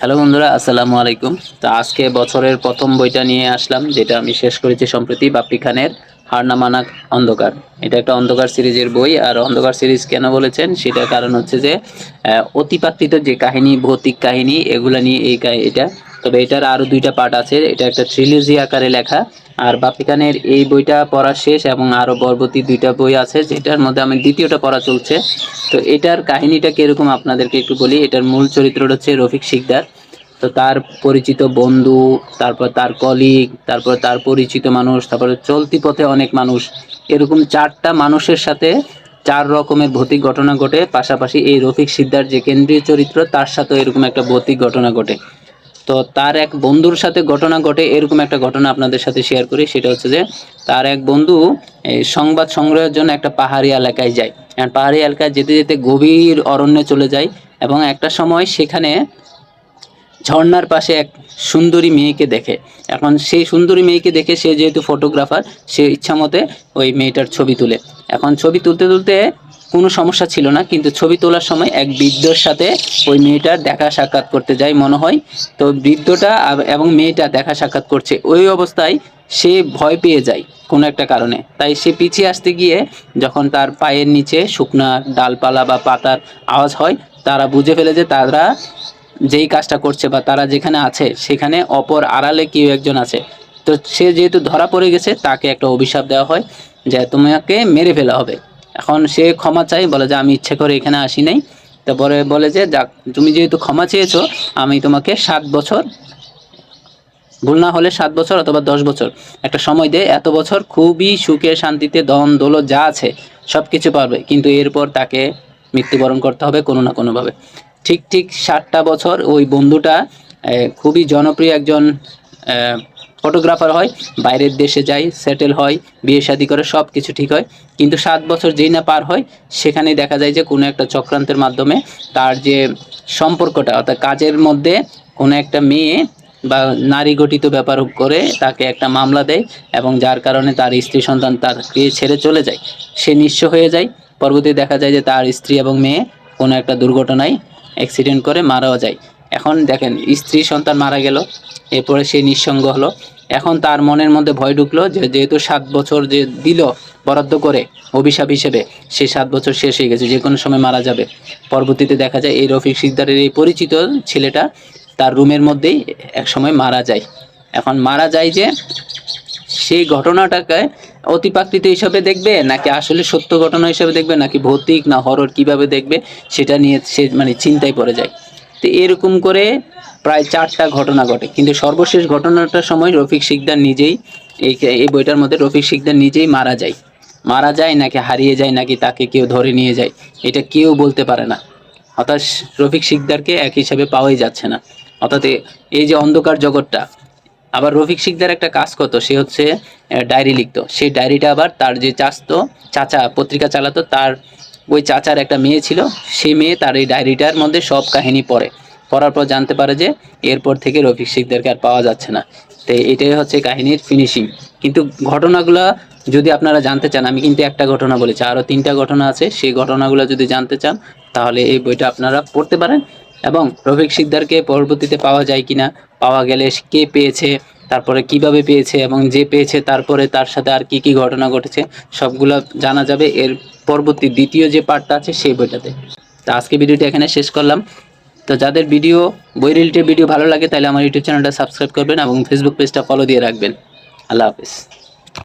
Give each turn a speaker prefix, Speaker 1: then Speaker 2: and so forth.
Speaker 1: Hello বন্ধুরা আসসালামু আলাইকুম। তো আজকে বছরের প্রথম বইটা নিয়ে আসলাম যেটা আমি শেষ করেছি সম্প্রতি বাপ্পি খানের হারনামানাক অন্ধকার। এটা একটা অন্ধকার সিরিজের বই আর অন্ধকার সিরিজ কেন বলেছেন? সেটার কারণ হচ্ছে যে আহ, অতিপ্রাকৃত যে কাহিনী ভৌতিক কাহিনী এগুলা নিয়ে এই এটা তবে এটার আরও দুইটা পার্ট আছে। এটা একটা ট্রিলজি আকারে লেখা। আর বাপ্পি খানের এই বইটা পড়া শেষ এবং আরও পরবর্তী দুইটা বই আছে, যেটার মধ্যে আমি দ্বিতীয়টা পড়া চলছে। তো এটার কাহিনীটা কীরকম আপনাদেরকে একটু বলি। এটার মূল চরিত্রটা হচ্ছে রফিক শিকদার। তো তার পরিচিত বন্ধু, তারপর তার কলিগ তারপর তার পরিচিত মানুষ, তারপরে চলতি পথে অনেক মানুষ। এরকম চারটা মানুষের সাথে চার রকমের ভৌতিক ঘটনা ঘটে। পাশাপাশি এই রফিক সিদ্ধার যে কেন্দ্রীয় চরিত্র, তার সাথেও এরকম একটা ভৌতিক ঘটনা ঘটে। তো তার এক বন্ধুর সাথে ঘটনা ঘটে, এরকম একটা ঘটনা আপনাদের সাথে শেয়ার করি, সেটা হচ্ছে যে তার এক বন্ধু সংবাদ সংগ্রহের জন্য একটা পাহাড়ি এলাকায় যায়। পাহাড়ি এলাকায় যেতে যেতে গভীর অরণ্যে চলে যায় এবং একটা সময় সেখানে ঝর্ণার পাশে এক সুন্দরী মেয়েকে দেখে। এখন সেই সুন্দরী মেয়েকে দেখে সে যেহেতু ফটোগ্রাফার সে ইচ্ছা মতে ওই মেয়েটার ছবি তুলে। এখন ছবি তুলতে তুলতে কোনো সমস্যা ছিল না, কিন্তু ছবি তোলার সময় এক বৃদ্ধর সাথে ওই মেয়েটার দেখা সাক্ষাৎ করতে যায় মনে হয়। তো বৃদ্ধটা এবং মেয়েটা দেখা সাক্ষাৎ করছে। ওই অবস্থায় সে ভয় পেয়ে যায় কোনো একটা কারণে। তাই সে পিছিয়ে আসতে গিয়ে যখন তার পায়ের নিচে শুকনা ডালপালা বা পাতার আওয়াজ হয়, তারা বুঝে ফেলে যে তারা যেই কাজটা করছে বা তারা যেখানে আছে, সেখানে অপর আড়ালে কেউ একজন আছে। তো সে যেহেতু ধরা পড়ে গেছে, তাকে একটা অভিশাপ দেওয়া হয় যে তোমাকে মেরে ফেলা হবে। এখন সে ক্ষমা চাই, বলে যে আমি ইচ্ছে করে এখানে আসি নাই। তারপরে বলে যে, যাক, তুমি যেহেতু ক্ষমা চেয়েছো, আমি তোমাকে সাত বছর, ভুল না হলে সাত বছর অথবা দশ বছর, একটা সময় দে, এত বছর খুবই সুখে, শান্তিতে দন দৌলত যা আছে সব কিছু পারবে। কিন্তু এরপর তাকে মৃত্যুবরণ করতে হবে কোনো না কোনোভাবে। ঠিক ঠিক ষাটটা বছর ওই বন্ধুটা খুবই জনপ্রিয় একজন ফটোগ্রাফার হয়, বাইরের দেশে যায় সেটেল হয়, বিয়ে শাদী করে সব কিছু ঠিক হয়। কিন্তু সাত বছর যেই না পার হয়, সেখানে দেখা যায় যে কোনো একটা চক্রান্তের মাধ্যমে তার যে সম্পর্কটা, অর্থাৎ কাজের মধ্যে কোনো একটা মেয়ে বা নারী গঠিত ব্যাপার করে তাকে একটা মামলা দেয় এবং যার কারণে তার স্ত্রী সন্তান তাকে ছেড়ে চলে যায়। সে নিঃস্ব হয়ে যায়। পরবর্তীতে দেখা যায় যে তার স্ত্রী এবং মেয়ে কোনো একটা দুর্ঘটনায় অ্যাক্সিডেন্ট করে মারাও যায়। এখন দেখেন, স্ত্রী সন্তান মারা গেল, এরপরে সে নিঃসঙ্গ হলো। এখন তার মনের মধ্যে ভয় ঢুকলো যে যেহেতু সাত বছর যে দিল বরাদ্দ করে অভিশাপ হিসেবে, সে সাত বছর শেষ হয়ে গেছে, যে কোনো সময় মারা যাবে। পরবর্তীতে দেখা যায় এই রফিক সিকদারের এই পরিচিত ছেলেটা তার রুমের মধ্যেই এক সময় মারা যায়। এখন মারা যায় যে সেই ঘটনাটাকে অতিপ্রাকৃত হিসাবে দেখবে, নাকি আসলে সত্য ঘটনা হিসাবে দেখবে, নাকি ভৌতিক না হরর কীভাবে দেখবে, সেটা নিয়ে সে মানে চিন্তায় পড়ে যায়। তো এরকম করে প্রায় চারটা ঘটনা ঘটে। কিন্তু সর্বশেষ ঘটনাটার সময় রফিক শিকদার নিজেই এই এই বইটার মধ্যে রফিক শিকদার নিজেই মারা যায়। মারা যায় নাকি হারিয়ে যায় নাকি তাকে কেউ ধরে নিয়ে যায়, এটা কেউ বলতে পারে না। অর্থাৎ রফিক শিকদারকে এক হিসাবে পাওয়াই যাচ্ছে না। অর্থাৎ এই যে অন্ধকার জগৎটা, আবার রফিক শিকদার একটা কাজ করতো, সে হচ্ছে ডায়েরি লিখতো। সেই ডায়েরিটা আবার তার যে চাচতো চাচা, পত্রিকা চালাতো, তার ওই চাচার একটা মেয়ে ছিল, সেই মেয়ে তার এই ডায়েরিটার মধ্যে সব কাহিনী পড়ে। পড়ার পর জানতে পারে যে এরপর থেকে রফিক শিকদারকে আর পাওয়া যাচ্ছে না। তো এটাই হচ্ছে কাহিনীর ফিনিশিং কিন্তু ঘটনাগুলা যদি আপনারা জানতে চান, আমি কিন্তু একটা ঘটনা বলেছি আরও তিনটা ঘটনা আছে, সেই ঘটনাগুলো যদি জানতে চান, তাহলে এই বইটা আপনারা পড়তে পারেন। এবং রফিক সিকদারকে পরবর্তীতে পাওয়া যায় কিনা, পাওয়া গেলে কে পেয়েছে তারপরে কীভাবে পেয়েছে এবং যে পেয়েছে, তারপরে তার সাথে আর কি কি ঘটনা ঘটেছে, সবগুলো জানা যাবে এর পরবর্তী দ্বিতীয় যে পার্টটা আছে সেই বইটাতে। তো আজকে ভিডিওটি এখানে শেষ করলাম। তো যাদের ভিডিও, বই রিলেটেড ভিডিও ভালো লাগে, তাহলে আমার ইউটিউব চ্যানেলটা সাবস্ক্রাইব করবেন এবং ফেসবুক পেজটা ফলো দিয়ে রাখবেন। আল্লাহ হাফিজ।